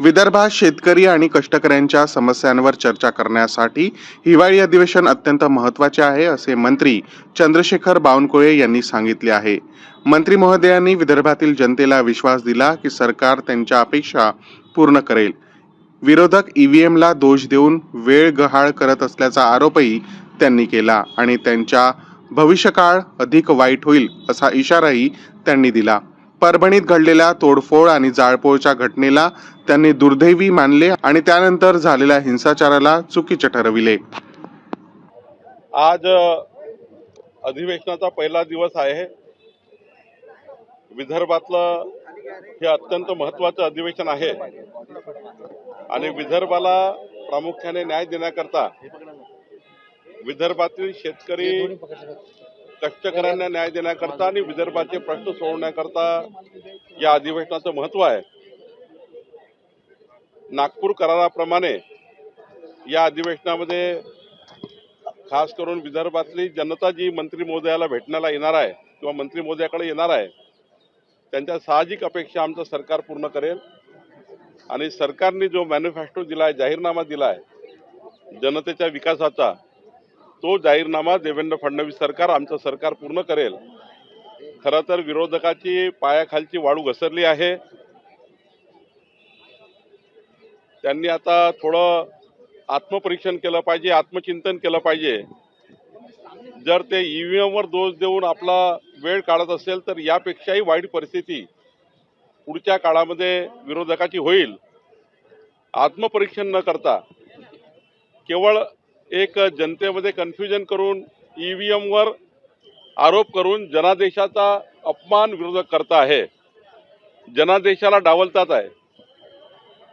विदर्भात शेतकरी आणि कष्टकऱ्यांच्या समस्यांवर चर्चा करण्यासाठी हिवाळी अधिवेशन अत्यंत महत्त्वाचे आहे असे मंत्री चंद्रशेखर बावनकुळे यांनी सांगितले आहे. मंत्री महोदयांनी विदर्भातील जनतेला विश्वास दिला की सरकार त्यांच्या अपेक्षा पूर्ण करेल. विरोधक ईव्हीएमला दोष देऊन वेळ गहाळ करत असल्याचा आरोपही त्यांनी केला आणि त्यांच्या भविष्यकाळ अधिक वाईट होईल असा इशाराही त्यांनी दिला. परभणीत घडलेल्या तोडफोड आणि जाळपोळच्या घटनेला त्यांनी दुर्दैवी मानले आणि त्यानंतर झालेल्या हिंसाचाराला चुकीचे ठरविले. आज अधिवेशनाचा पहिला दिवस आहे. विदर्भातलं हे अत्यंत महत्वाचं अधिवेशन आहे. आणि विदर्भाला प्रामुख्याने न्याय देण्याकरता विदर्भातील शेतकरी कष्टकऱ्यांना न्याय देण्याकरता आणि विदर्भाचे प्रश्न सोडवण्याकरता या अधिवेशनाचं महत्त्व आहे. नागपूर कराराप्रमाणे या अधिवेशनामध्ये खास करून विदर्भातली जनता जी मंत्री महोदयाला भेटण्याला येणार आहे किंवा मंत्री महोदयाकडे येणार आहे त्यांच्या साहजिक अपेक्षा आमचं सरकार पूर्ण करेल. आणि सरकारने जो मॅनिफेस्टो दिला आहे जाहीरनामा दिला आहे जनतेच्या विकासाचा तो जाहीरनामा देवेंद्र फडणवीस सरकार आमचं सरकार पूर्ण करेल. खरं तर विरोधकाची पायाखालची वाळू घसरली आहे. त्यांनी आता थोडं आत्मपरीक्षण केलं पाहिजे आत्मचिंतन केलं पाहिजे. जर ते ईव्हीएमवर दोष देऊन आपला वेळ काढत असेल तर यापेक्षाही वाईट परिस्थिती पुढच्या काळामध्ये विरोधकाची होईल. आत्मपरीक्षण न करता केवळ एक जनतेमध्ये कन्फ्युजन करून ईव्हीएमवर आरोप करून जनादेशाचा अपमान विरोधक करता आहे. जनादेशाला डावलतात आहे.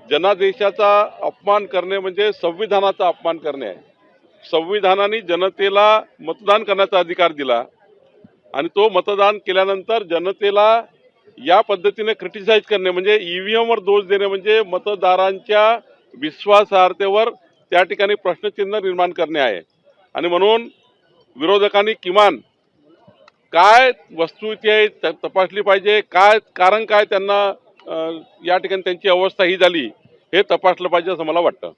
जनादेशाचा अपमान करणे म्हणजे संविधानाचा अपमान करणे आहे. संविधानाने जनतेला मतदान करण्याचा अधिकार दिला आणि तो मतदान केल्यानंतर जनतेला या पद्धतीने क्रिटिसाइज करणे म्हणजे ईव्हीएमवर दोष देणे म्हणजे मतदारांच्या विश्वासार्हतेवर त्या ठिकाणी प्रश्नचिन्ह निर्माण करणे आहे. आणि म्हणून विरोधकांनी किमान काय वस्तूची आहे तपासली पाहिजे काय कारण काय त्यांना या ठिकाणी त्यांची अवस्था ही झाली हे तपासलं पाहिजे असं मला वाटतं.